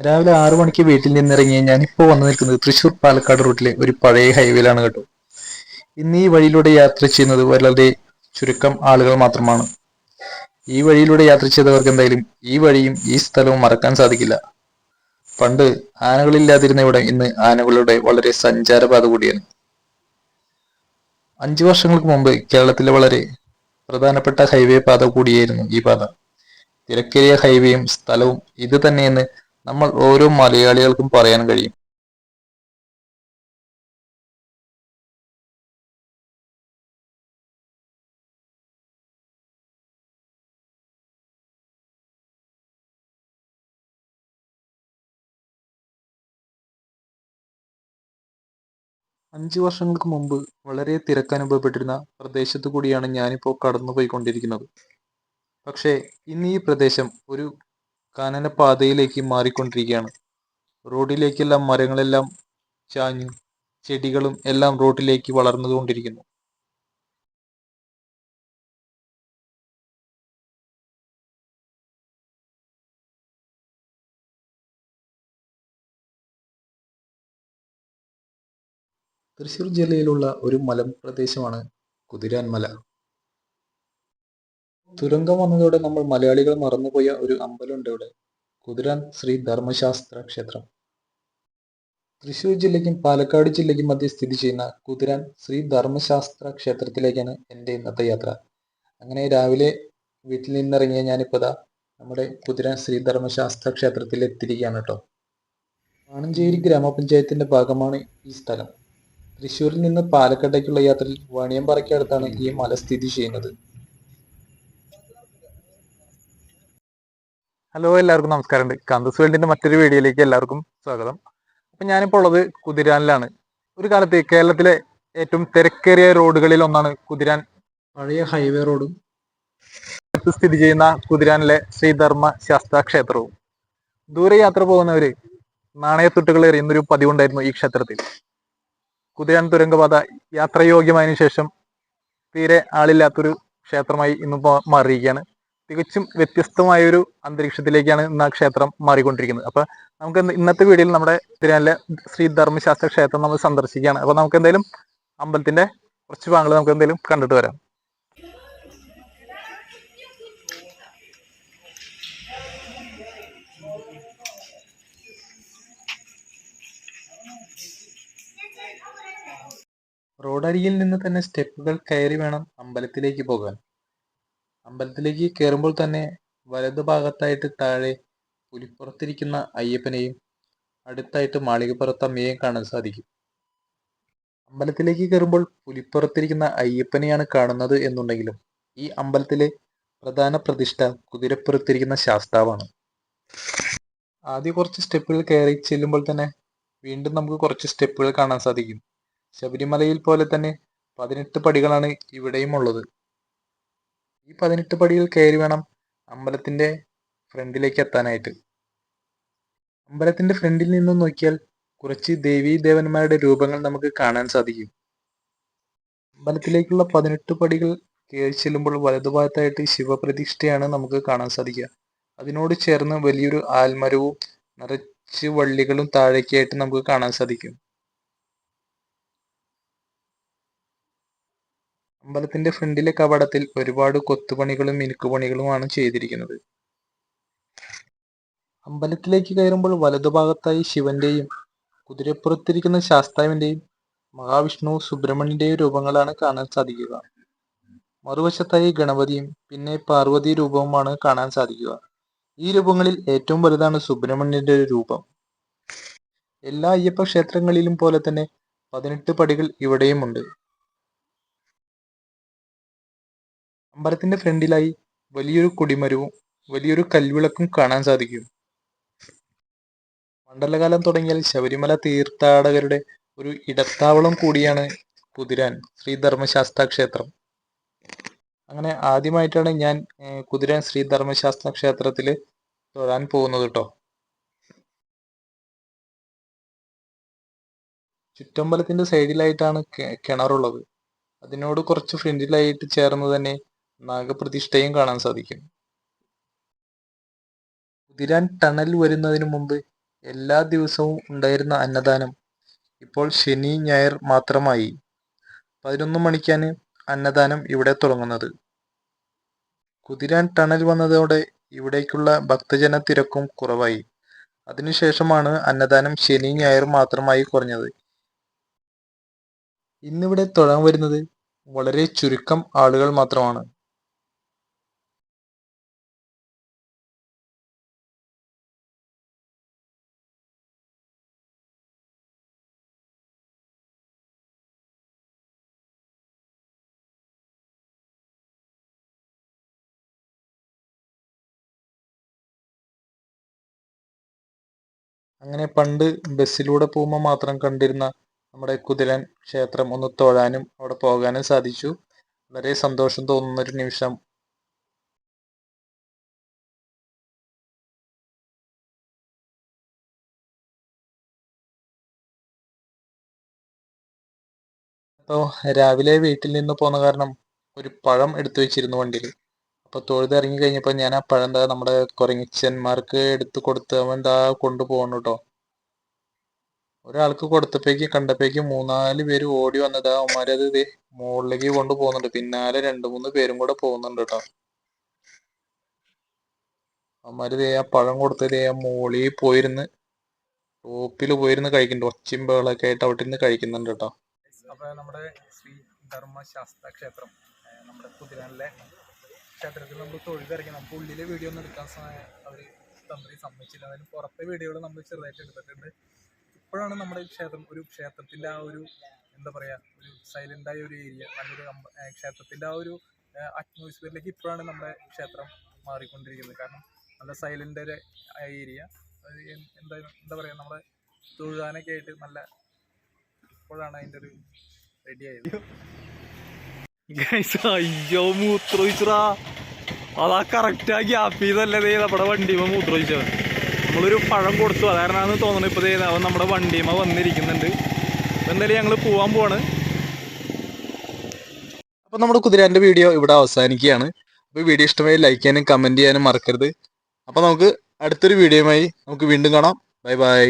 രാവിലെ ആറു മണിക്ക് വീട്ടിൽ നിന്നിറങ്ങിയ ഞാനിപ്പോൾ വന്നു നിൽക്കുന്നത് തൃശൂർ പാലക്കാട് റൂട്ടിലെ ഒരു പഴയ ഹൈവേയിലാണ് കേട്ടോ. ഇന്ന് ഈ വഴിയിലൂടെ യാത്ര ചെയ്യുന്നത് വളരെ ചുരുക്കം ആളുകൾ മാത്രമാണ്. ഈ വഴിയിലൂടെ യാത്ര ചെയ്തവർക്ക് എന്തായാലും ഈ വഴിയും ഈ സ്ഥലവും മറക്കാൻ സാധിക്കില്ല. പണ്ട് ആനകളില്ലാതിരുന്ന ഇവിടെ ഇന്ന് ആനകളുടെ വളരെ സഞ്ചാരപാത കൂടിയാണ്. അഞ്ചു വർഷങ്ങൾക്ക് മുമ്പ് കേരളത്തിലെ വളരെ പ്രധാനപ്പെട്ട ഹൈവേ പാത കൂടിയായിരുന്നു ഈ പാത. തിരക്കേറിയ ഹൈവേയും സ്ഥലവും ഇത് തന്നെയെന്ന് നമ്മൾ ഓരോ മലയാളികൾക്കും പറയാൻ കഴിയും. അഞ്ചു വർഷങ്ങൾക്ക് മുമ്പ് വളരെ തിരക്കനുഭവപ്പെട്ടിരുന്ന പ്രദേശത്തു കൂടിയാണ് ഞാനിപ്പോൾ കടന്നുപോയിക്കൊണ്ടിരിക്കുന്നത്. പക്ഷേ ഇന്ന് ഈ പ്രദേശം ഒരു കാനന പാതയിലേക്ക് മാറിക്കൊണ്ടിരിക്കുകയാണ്. റോഡിലേക്കെല്ലാം മരങ്ങളെല്ലാം ചാഞ്ഞു ചെടികളും എല്ലാം റോഡിലേക്ക് വളർന്നുകൊണ്ടിരിക്കുന്നു. തൃശ്ശൂർ ജില്ലയിലുള്ള ഒരു മലമ്പ്രദേശമാണ് കുതിരാൻ മല. തുരങ്കം വന്നതോടെ നമ്മൾ മലയാളികൾ മറന്നുപോയ ഒരു അമ്പലമുണ്ട് ഇവിടെ കുതിരാൻ ശ്രീ ധർമ്മശാസ്ത്ര ക്ഷേത്രം. തൃശ്ശൂർ ജില്ലയ്ക്കും പാലക്കാട് ജില്ലയ്ക്കും മധ്യ സ്ഥിതി ചെയ്യുന്ന കുതിരാൻ ശ്രീ ധർമ്മശാസ്ത്ര ക്ഷേത്രത്തിലേക്കാണ് എന്റെ ഇന്നത്തെ യാത്ര. അങ്ങനെ രാവിലെ വീട്ടിൽ നിന്നിറങ്ങിയ ഞാനിപ്പോൾ ദാ നമ്മുടെ കുതിരാൻ ശ്രീ ധർമ്മശാസ്ത്ര ക്ഷേത്രത്തിൽ എത്തിയിരിക്കുകയാണ് കേട്ടോ. വാണഞ്ചേരി ഗ്രാമപഞ്ചായത്തിന്റെ ഭാഗമാണ് ഈ സ്ഥലം. തൃശ്ശൂരിൽ നിന്ന് പാലക്കാട്ടേക്കുള്ള യാത്രയിൽ വാണിയമ്പാറയ്ക്കടുത്താണ് ഈ മല സ്ഥിതി ചെയ്യുന്നത്. ഹലോ എല്ലാവർക്കും നമസ്കാരമുണ്ട്. കാന്തസ് വേൾഡിന്റെ മറ്റൊരു വീഡിയോയിലേക്ക് എല്ലാവർക്കും സ്വാഗതം. അപ്പൊ ഞാനിപ്പോൾ ഉള്ളത് കുതിരാനിലാണ്. ഒരു കാലത്ത് കേരളത്തിലെ ഏറ്റവും തിരക്കേറിയ റോഡുകളിൽ ഒന്നാണ് കുതിരാൻ. പഴയ ഹൈവേ റോഡും സ്ഥിതി ചെയ്യുന്ന കുതിരാനിലെ ശ്രീധർമ്മ ശാസ്ത്ര ക്ഷേത്രവും ദൂരെ യാത്ര പോകുന്നവര് നാണയത്തുട്ടുകൾ എറിയുന്നൊരു പതിവുണ്ടായിരുന്നു ഈ ക്ഷേത്രത്തിൽ. കുതിരാൻ തുരങ്കപാത യാത്രയോഗ്യമായതിനു ശേഷം തീരെ ആളില്ലാത്തൊരു ക്ഷേത്രമായി ഇന്ന് മാറിയിരിക്കുകയാണ്. തികച്ചും വ്യത്യസ്തമായ ഒരു അന്തരീക്ഷത്തിലേക്കാണ് ഇന്ന് ആ ക്ഷേത്രം മാറിക്കൊണ്ടിരിക്കുന്നത്. അപ്പൊ നമുക്ക് ഇന്നത്തെ വീഡിയോയിൽ നമ്മുടെ തിരുവല്ല ശ്രീ ധർമ്മശാസ്ത്ര ക്ഷേത്രം നമ്മൾ സന്ദർശിക്കുകയാണ്. അപ്പൊ നമുക്ക് എന്തായാലും അമ്പലത്തിന്റെ കുറച്ച് ഭാഗങ്ങൾ നമുക്ക് എന്തായാലും കണ്ടിട്ട് വരാം. റോഡരികിൽ നിന്ന് തന്നെ സ്റ്റെപ്പുകൾ കയറി വേണം അമ്പലത്തിലേക്ക് പോകാൻ. അമ്പലത്തിലേക്ക് കയറുമ്പോൾ തന്നെ വലതു ഭാഗത്തായിട്ട് താഴെ പുലിപ്പുറത്തിരിക്കുന്ന അയ്യപ്പനെയും അടുത്തായിട്ട് മാളികപ്പുറത്തമ്മയെയും കാണാൻ സാധിക്കും. അമ്പലത്തിലേക്ക് കയറുമ്പോൾ പുലിപ്പുറത്തിരിക്കുന്ന അയ്യപ്പനെയാണ് കാണുന്നത് എന്നുണ്ടെങ്കിലും ഈ അമ്പലത്തിലെ പ്രധാന പ്രതിഷ്ഠ കുതിരപ്പുറത്തിരിക്കുന്ന ശാസ്താവാണ്. ആദ്യ കുറച്ച് സ്റ്റെപ്പുകൾ കയറി ചെല്ലുമ്പോൾ തന്നെ വീണ്ടും നമുക്ക് കുറച്ച് സ്റ്റെപ്പുകൾ കാണാൻ സാധിക്കും. ശബരിമലയിൽ പോലെ തന്നെ പതിനെട്ട് പടികളാണ് ഇവിടെയും ഉള്ളത്. ഈ പതിനെട്ട് പടിയിൽ കയറി വേണം അമ്പലത്തിന്റെ ഫ്രണ്ടിലേക്ക് എത്താനായിട്ട്. അമ്പലത്തിന്റെ ഫ്രണ്ടിൽ നിന്നും നോക്കിയാൽ കുറച്ച് ദേവീ ദേവന്മാരുടെ രൂപങ്ങൾ നമുക്ക് കാണാൻ സാധിക്കും. അമ്പലത്തിലേക്കുള്ള പതിനെട്ട് പടികൾ കയറി ചെല്ലുമ്പോൾ വലതുഭാഗത്തായിട്ട് ശിവപ്രതിഷ്ഠയാണ് നമുക്ക് കാണാൻ സാധിക്കുക. അതിനോട് ചേർന്ന് വലിയൊരു ആൽമരവും നിറച്ച് വള്ളികളും താഴേക്കായിട്ട് നമുക്ക് കാണാൻ സാധിക്കും. അമ്പലത്തിന്റെ ഫ്രണ്ടിലെ കവാടത്തിൽ ഒരുപാട് കൊത്തുപണികളും മിനുക്കുപണികളുമാണ് ചെയ്തിരിക്കുന്നത്. അമ്പലത്തിലേക്ക് കയറുമ്പോൾ വലതുഭാഗത്തായി ശിവന്റെയും കുതിരപ്പുറത്തിരിക്കുന്ന ശാസ്താവിന്റെയും മഹാവിഷ്ണു സുബ്രഹ്മണ്യന്റെയും രൂപങ്ങളാണ് കാണാൻ സാധിക്കുക. മറുവശത്തായി ഗണപതിയും പിന്നെ പാർവതി രൂപവുമാണ് കാണാൻ സാധിക്കുക. ഈ രൂപങ്ങളിൽ ഏറ്റവും വലുതാണ് സുബ്രഹ്മണ്യന്റെ രൂപം. എല്ലാ അയ്യപ്പ ക്ഷേത്രങ്ങളിലും പോലെ തന്നെ പതിനെട്ട് പടികൾ ഇവിടെയുമുണ്ട്. അമ്പലത്തിന്റെ ഫ്രണ്ടിലായി വലിയൊരു കൊടിമരവും വലിയൊരു കൽവിളക്കും കാണാൻ സാധിക്കും. മണ്ഡലകാലം തുടങ്ങിയാൽ ശബരിമല തീർത്ഥാടകരുടെ ഒരു ഇടത്താവളം കൂടിയാണ് കുതിരാൻ ശ്രീധർമ്മശാസ്ത്ര ക്ഷേത്രം. അങ്ങനെ ആദ്യമായിട്ടാണ് ഞാൻ കുതിരാൻ ശ്രീധർമ്മശാസ്ത്ര ക്ഷേത്രത്തിൽ തൊഴാൻ പോകുന്നത് കേട്ടോ ചുറ്റമ്പലത്തിന്റെ സൈഡിലായിട്ടാണ് കിണറുള്ളത്. അതിനോട് കുറച്ച് ഫ്രണ്ടിലായിട്ട് ചേർന്ന് തന്നെ നാഗപ്രതിഷ്ഠയും കാണാൻ സാധിക്കും. കുതിരാൻ ടണൽ വരുന്നതിന് മുമ്പ് എല്ലാ ദിവസവും ഉണ്ടായിരുന്ന അന്നദാനം ഇപ്പോൾ ശനി ഞായർ മാത്രമായി. പതിനൊന്ന് മണിക്കാണ് അന്നദാനം ഇവിടെ തുടങ്ങുന്നത്. കുതിരാൻ ടണൽ വന്നതോടെ ഇവിടേക്കുള്ള ഭക്തജന തിരക്കും കുറവായി. അതിനുശേഷമാണ് അന്നദാനം ശനി ഞായർ മാത്രമായി കുറഞ്ഞത്. ഇന്നിവിടെ തൊഴാൻ വരുന്നത് വളരെ ചുരുക്കം ആളുകൾ മാത്രമാണ്. അങ്ങനെ പണ്ട് ബസ്സിലൂടെ പോകുമ്പോൾ മാത്രം കണ്ടിരുന്ന നമ്മുടെ കുതിരൻ ക്ഷേത്രം ഒന്ന് തൊഴാനും അവിടെ പോകാനും സാധിച്ചു. വളരെ സന്തോഷം തോന്നുന്ന ഒരു നിമിഷം. അപ്പോൾ രാവിലെ വീട്ടിൽ നിന്ന് പോന്ന കാരണം ഒരു പഴം എടുത്തു വെച്ചിരുന്നു വണ്ടിയിൽ. അപ്പോൾ തൊഴുതിറങ്ങി കഴിഞ്ഞപ്പോൾ ഞാൻ ആ പഴം എന്താ നമ്മുടെ കുരങ്ങിച്ചന്മാർക്ക് എടുത്ത് കൊടുത്ത് അവൻ എന്താ കൊണ്ടുപോകണം കേട്ടോ ഒരാൾക്ക് കൊടുത്തപ്പോഴേക്ക് കണ്ടപ്പോഴേക്ക് മൂന്നാൽ പേര് ഓടി വന്നത്. അവന്മാരത് ദേ മുകളിലേക്ക് കൊണ്ടുപോകുന്നുണ്ട് പിന്നാലെ രണ്ട് മൂന്ന് പേരും കൂടെ പോകുന്നുണ്ട് കേട്ടോ. അവന്മാര് ആ പഴം കൊടുത്തത് ആ മുകളിൽ പോയിരുന്ന് ടോപ്പിൽ പോയിരുന്ന് കഴിക്കുന്നുണ്ട്. ഒച്ചയും ബഹളൊക്കെ ആയിട്ട് അവിടെ ഇരുന്ന് കഴിക്കുന്നുണ്ട് കേട്ടോ. അപ്പോൾ നമ്മുടെ ശ്രീ ധർമ്മശാസ്ത്ര ക്ഷേത്രം നമ്മുടെ കുതിരാനിലെ ക്ഷേത്രത്തിൽ നമ്മൾ തൊഴുതിറങ്ങി നമുക്ക് ഉള്ളിലെ വീഡിയോ ഒന്നും എടുക്കാൻ അവർ തന്ത്രി സമ്മതിച്ചില്ല. അതിന് പുറത്തെ വീഡിയോകൾ നമ്മൾ ചെറുതായിട്ട് എടുത്തിട്ടുണ്ട്. ഇപ്പോഴാണ് നമ്മുടെ ക്ഷേത്രം ഒരു ക്ഷേത്രത്തിന്റെ ആ ഒരു എന്താ പറയുക ഒരു സൈലന്റായ ഒരു ഏരിയ നല്ലൊരു ക്ഷേത്രത്തിന്റെ ആ ഒരു അറ്റ്മോസ്ഫിയറിലേക്ക് ഇപ്പോഴാണ് നമ്മുടെ ക്ഷേത്രം മാറിക്കൊണ്ടിരിക്കുന്നത്. കാരണം നല്ല സൈലന്റ് ഒരു ഏരിയ എന്താ എന്താ പറയുക നമ്മുടെ തൊഴുതാനൊക്കെ ആയിട്ട് നല്ല ഇപ്പോഴാണ് അതിന്റെ ഒരു റെഡി ആയത്. അയ്യോ മൂത്രമൊഴിച്ചടാ അതാ കറക്റ്റ് ആ ഗ്യാപ്പ് ചെയ്തല്ലേ ദേ നമ്മുടെ വണ്ടിമ മൂത്രമൊഴിച്ചത് നമ്മളൊരു പഴം കൊടുത്തു അതാരണാന്ന് തോന്നുന്നു ഇപ്പൊ ദേ അവൻ നമ്മുടെ വണ്ടിമ വന്നിരിക്കുന്നുണ്ട്. എന്തായാലും ഞങ്ങൾ പോവാൻ പോവാണ്. അപ്പോൾ നമ്മുടെ കുതിരാന്റെ വീഡിയോ ഇവിടെ അവസാനിക്കുകയാണ്. അപ്പോൾ വീഡിയോ ഇഷ്ടമായി ലൈക്ക് ചെയ്യാനും കമന്റ് ചെയ്യാനും മറക്കരുത്. അപ്പോൾ നമുക്ക് അടുത്തൊരു വീഡിയോയുമായി നമുക്ക് വീണ്ടും കാണാം. Bye bye